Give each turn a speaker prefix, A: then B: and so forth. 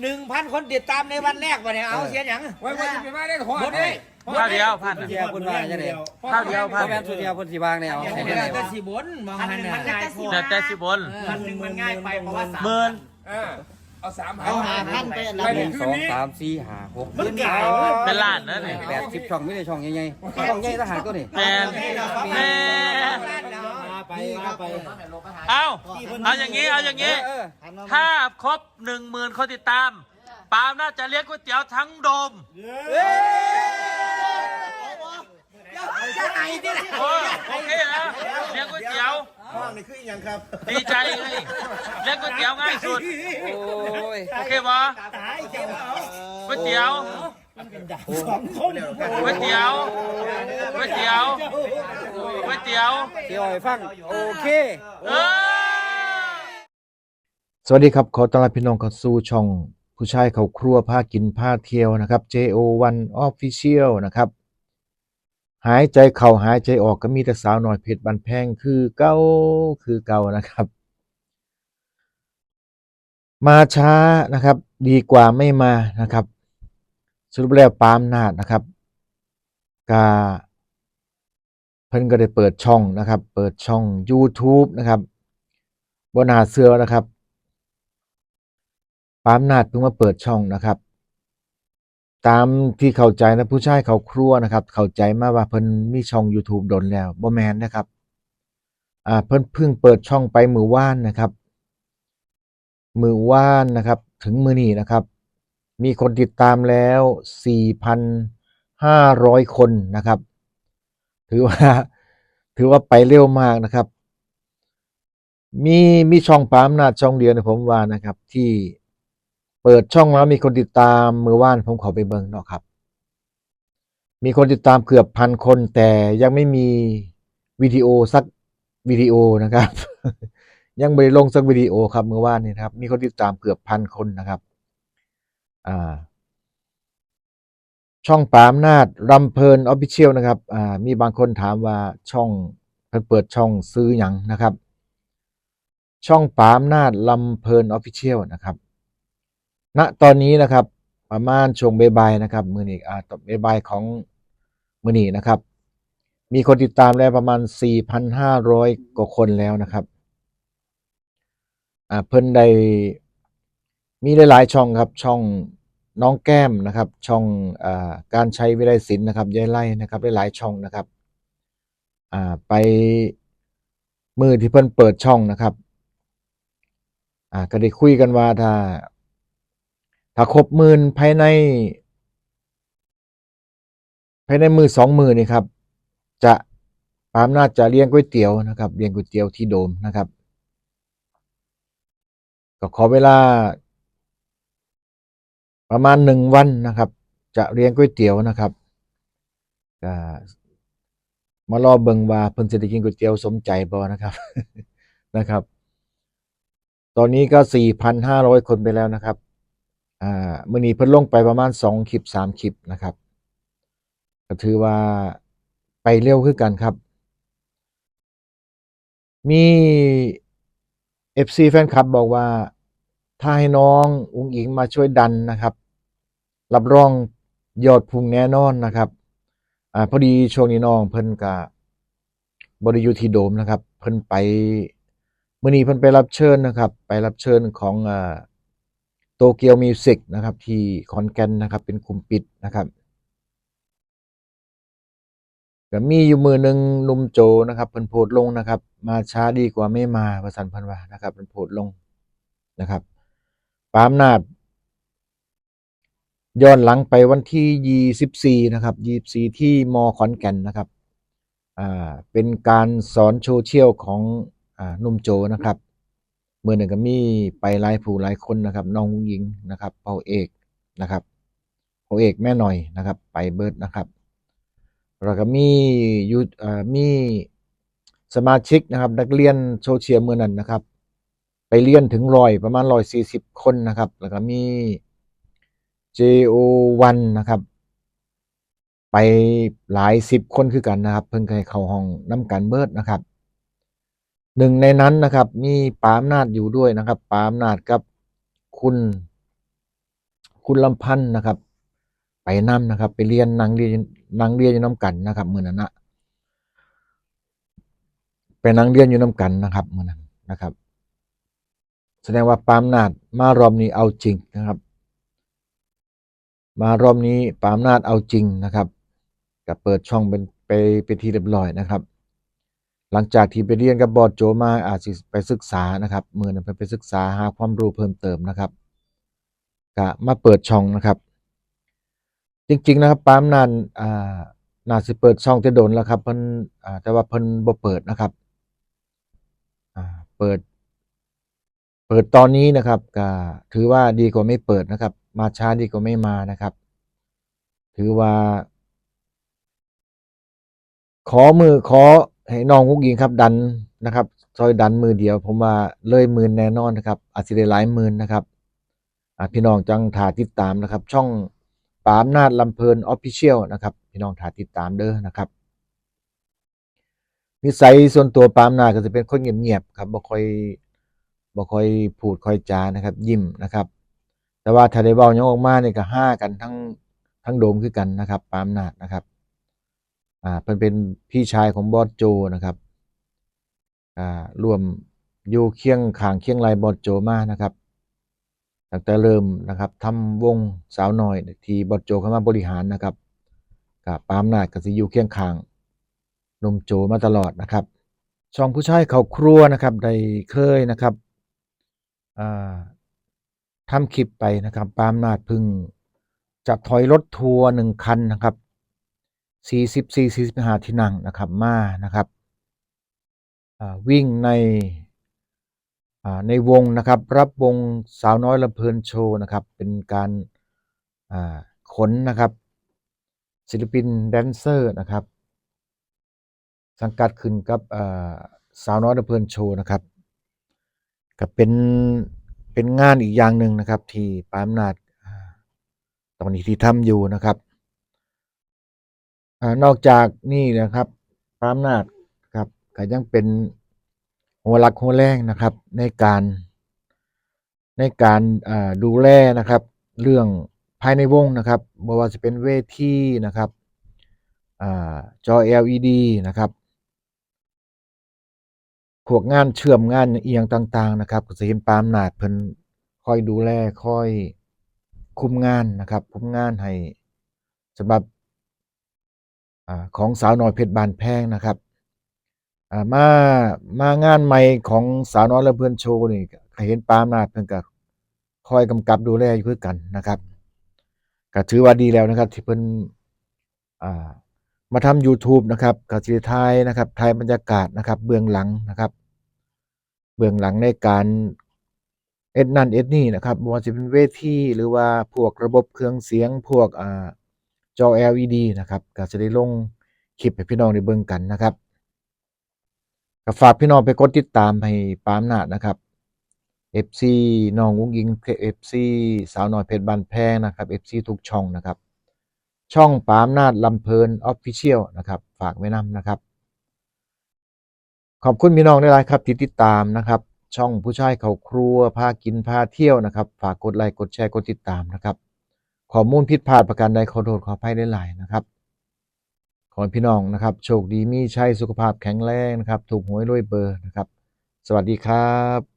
A: หนึ่งพันคนติดตามในวันแรกวะเนี่ยเอาเสียหยัง
B: ไว้ไว้ไปมาได้หอด
A: หมด
B: เล
A: เลยย
C: ข้าวเดียวพัน
D: เดียวคุณว่าจะได้
C: ข้าวเดียวพั
D: พ่อนแม่นสุดเดียวคนสีบางเนี่ยเอา
A: เดี๋ยว
D: ให้
A: เดี๋
D: ได้
A: ยวจะสีบนมองหันน่ะ
C: แต่แต่สิบน
E: พันหนึ่งมันง่ายไปเพราะว่าสาม
C: หมื่น
B: เออเอาสาม
E: เอาหาพันไปอันดับ
B: ไป
E: ห
B: ห
E: นึ่
B: นึ่
E: ง
B: ง
D: ส
B: คืน
D: อง
B: นี้
D: สามสี่ห้าหก
A: มันเก่า
C: เป็นล้านนะนี่
D: แปดสิบช่องไม่ได้ช่องใหญ่ๆช่องใหญ่ทหารก็นี่
C: แมนแมน
E: ไปว่าไป
C: เอาเอาอย่างนี้เอาอย่างนี้
D: เออ
C: ถ้าครบหนึ่งหมื่นคนติดตาม ปาล์มน่าจะเลี้ยงก๋วยเตี๋ยวทั้งโดม
A: จะไหนที่ไหน
C: โอ้โอเคนะเลี้ยงก๋วยเตี๋ยว
E: ห้องนี่คืออย่างครับ
C: ดีใจเลยเลี้ยงก๋วยเตี๋ยวง่ายสุด
D: โอ้ย
C: โอเคปะ
A: ตายเจ้าเอา
C: ก๋วยเตี๋ยว
A: สองคน
C: ก๋วยเตี๋ยวก๋วยเตี๋ยวก๋วย เตี๋ยว
D: เดี๋ยวให้ฟัง โอเค
C: เออ
F: สวัสดีครับ ขอต้อนรับพี่น้องเข้าสู่ช่อง ผู้ชายเขาครัวพากินพาเที่ยวนะครับ JO1 Official นะครับ หายใจเข้าหายใจออกก็มีแต่สาวหน่อยเพชรบันแพงคือเก้าคือเก่านะครับ มาช้านะครับ ดีกว่าไม่มานะครับ สรุปแล้วปาล์มนาดนะครับกา เพิ่นก็ได้เปิดช่องนะครับ เปิดช่อง YouTube นะครับบนหาเสือนะครับปามนาดเพิ่งมาเปิดช่องนะครับ ตามที่เข้าใจนะผู้ชายเขาครัวนะครับ เข้าใจมาว่าเพิ่นมีช่อง YouTube ดนแล้วบ่แมนนะครับอ่าเพิ่นเพิ่งเปิดช่องไปมือว่านนะครับ มือว่านนะครับ ถึงมือนี้นะครับ มีคนติดตามแล้ว 4,500 คนนะครับ ถือว่าถือว่าไปเร็วมากนะครับ มีมีช่องปามนาช่องเดียวนะผมว่านะครับ ที่เปิดช่องแล้วมีคนติดตามมือว่านผมขอไปเบิ่งเนาะครับ มีคนติดตามเกือบพันคนแต่ยังไม่มีวิดีโอสักวิดีโอนะครับ ยังไม่ได้ลงสักวิดีโอครับมือว่านนี่ครับ มีคนติดตามเกือบพันคนนะครับ อ่า ช่องปามนาดรำเพลินออฟฟิเชียลนะครับอ่ามีบางคนถามว่าช่องเพิ่นเปิดช่องซื้อหยังนะครับ ช่องปามนาดลำเพลินออฟฟิเชียลนะครับ ณตอนนี้นะครับ ประมาณช่วงบ่ายๆนะครับ มือนี้อ่าตอนบ่ายๆของมือนี้นะครับ มีคนติดตามแล้วประมาณ 4,500 กว่าคนแล้วนะครับอ่าเพิ่นได้มีหลายๆช่องครับช่อง น้องแก้มนะครับช่องอการใช้วิไลศิลป์นะครับยายไล่นะครับหลายๆช่องนะครับไปมือที่เพิ่นเปิดช่องนะครับก็ได้คุยกันว่าถ้าถ้าครบหมื่นภายใน ภายในมือสองมือนี่ครับ จะปามนาจะเลี้ยงก๋วยเตี๋ยวนะครับเลี้ยงก๋วยเตี๋ยวที่โดมนะครับ ก็ขอเวลา ประมาณหนึ่งวันนะครับ จะเลี้ยงก๋วยเตี๋ยวนะครับก็มารอเบิงว่าเพิ่นจะได้กินก๋วยเตี๋ยวสมใจบ่นะครับนะครับ ตอนนี้ก็4,500คนไปแล้วนะครับอ่ามื่อนี้เพิ่นลงไปประมาณ2คลิป3คลิปนะครับ ก็ถือว่าไปเร็วคือกันครับ มี FC แฟนคลับบอกว่า ถ้าให้น้องอุ้งอิงมาช่วยดันนะครับ รับรองยอดพุ่งแน่นอนนะครับอ่าพอดีช่วงนี้น้องเพิ่นกับริยูทีโดมนะครับ เพิ่นไปมื่อนี้เพิ่นไปรับเชิญนะครับ ไปรับเชิญของอ่าโตเกียวมิวสิกนะครับ ที่ขอนแกนนะครับ เป็นกลุ่มปิดนะครับก็มีอยู่มือหนึ่งนุ่มโจนะครับเพิ่นโพสต์ลงนะครับ มาช้าดีกว่าไม่มาประสันพันวานะครับเพิ่นโพสต์ลงนะครับ ปามนาดย้อนหลังไปวันที่24นะครับ24ที่มขอนแก่นนะครับอ่าเป็นการสอนโซเชียลของอ่านุ่มโจนะครับเมื่อหนึ่งก็มีไปหลายผู้หลายคนนะครับน้องหญิงนะครับเปาเอกนะครับเปาเอกแม่หน่อยนะครับ ไปเบิร์ดนะครับแล้วก็มียูอ่ามีสมาชิกนะครับนักเรียนโซเชียลเมื่อนั้นนะครับ เรียนถึงร้อยประมาณร้อยสี่สิบคนนะครับ แล้วก็มี JO1 นะครับ ไปหลายสิบคนคือกันนะครับ เพิ่งเคยเข้าห้องน้ำกันเบิดนะครับหนึ่งในนั้นนะครับ มีปามนาดอยู่ด้วยนะครับปามนาดกับคุณ คุณลำพันธ์นะครับ ไปนํนะครับ ไปเรียนนางเรียนนางเรียนอยู่น้ำกันนะครับมือนั้นนะไปนางเรียนอยู่น้ำกันนะครับมือนั้นนะครับ แสดงว่าปามนาดมารอบนี้เอาจริงนะครับ มารอบนี้ปามนาดเอาจริงนะครับก็เปิดช่องเป็นไปเป็นที่เรียบร้อยนะครับ หลังจากที่ไปเรียนกับบอดโจมาอาจจะไปศึกษานะครับเมือนั้นไปศึกษาหาความรู้เพิ่มเติมนะครับก็มาเปิดช่องนะครับ จริง ๆ นะครับปามนานอ่าน่าสิเปิดช่องแต่โดนแล้วครับเพิ่นอ่าแต่ว่าเพิ่นบ่เปิดนะครับอ่าเปิด เปิดตอนนี้นะครับก็ถือว่าดีกว่าไม่เปิดนะครับ มาช้าดีกว่าไม่มานะครับ ถือว่า ขอมือขอให้น้องกุ๊กยิงครับ ดันนะครับซอยดันมือเดียว ผมว่าเลยหมื่นแน่นอนนะครับอาจจะได้หลายหมื่นนะครับพี่น้องจังถ่าติดตามนะครับ ช่องปามนาดลำเพลินออฟฟิเชียลนะครับ พี่น้องถ่าติดตามเด้อนะครับนิสัยส่วนตัวปามนาก็จะเป็นคนเงียบๆครับบ่ค่อย บ่ค่อยพูดค่อยจานะครับ ยิ้มนะครับ แต่ว่าถ้าได้เว้ายังออกมานี่ก็ห้ากันทั้งทั้งโดมคือกันนะครับ ปามนาดนะครับอ่าเพิ่นเป็นพี่ชายของบอสโจนะครับอ่าร่วมอยู่เคียงข้างเคียงไหลบอสโจมานะครับตั้งแต่เริ่มนะครับทำวงสาวน้อยที่บอสโจเข้ามาบริหารนะครับกับปามนาดก็สิอยู่เคียงข้างนมโจมาตลอดนะครับช่องผู้ชายเขาครัวนะครับได้เคยนะครับ ทำคลิปไปนะครับปามนาดพึ่งจะถอยรถทัวร์หนึ่งคันนะครับ44 45ที่นั่งนะครับมานะครับวิ่งในในวงนะครับ รับวงสาวน้อยลำเพลินโชว์นะครับ เป็นการขนนะครับ ศิลปินแดนเซอร์นะครับ สังกัดขึ้นกับสาวน้อยลำเพลินโชว์นะครับ ก็เป็นเป็นงานอีกอย่างหนึ่งนะครับ ที่ปามนาดตอนนี้ที่ทำอยู่นะครับอนอกจากนี่นะครับพระอำนาจครับก็ยังเป็นหัวหลักหัวแรงนะครับ ในการในการดูแลนะครับ เรื่องภายในวงนะครับบ่ว่าจะเป็นเวทีนะครับอจอ LED นะครับ พวกงานเชื่อมงานเอียงต่าง ๆ นะครับก็จะเห็นปามนาดเพิ่นคอยดูแลคอยคุมงานนะครับ คุมงานให้สำหรับอ่าของสาวน้อยเพชรบานแพงนะครับอ่ามามางานใหม่ของสาวน้อยและเพื่อนโชว์นี่ก็เห็นปามนาดเพิ่นก็คอยกำกับดูแลอยู่คือกันนะครับก็ถือว่าดีแล้วนะครับ ที่เพิ่นอ่า มาทำ YouTube นะครับก็สิถ่ายนะครับถ่ายบรรยากาศนะครับเบื้องหลังนะครับ เบื้องหลังในการเอ็ดนั่นเอ็ดนี่นะครับบว่าจะเป็นเวทีหรือว่าพวกระบบเครื่องเสียงพวกอ่าจอ LED นะครับก็จะได้ลงคลิปให้พี่น้องได้เบิ่งกันนะครับก็ฝากพี่น้องไปกดติดตามให้ปามนาดนะครับ FC น้องอุ้งยิง FC สาวน้อยเพชรบานแพงนะครับ FC ทุกช่องนะครับ ช่องปามนาดลำเพลิน Official นะครับ ฝากไว้นำนะครับ ขอบคุณพี่น้องได้หลายครับที่ติดตามนะครับ ช่องผู้ชายเขาครัวพากินพาเที่ยวนะครับ ฝากกดไลค์กดแชร์กดติดตามนะครับข้อมูลผิดพลาดประการใดขอโทษขออภัยได้หลายนะครับ ขอพี่น้องนะครับ โชคดีมีชัยสุขภาพแข็งแรงนะครับ ถูกหวยรวยเบอร์นะครับ สวัสดีครับ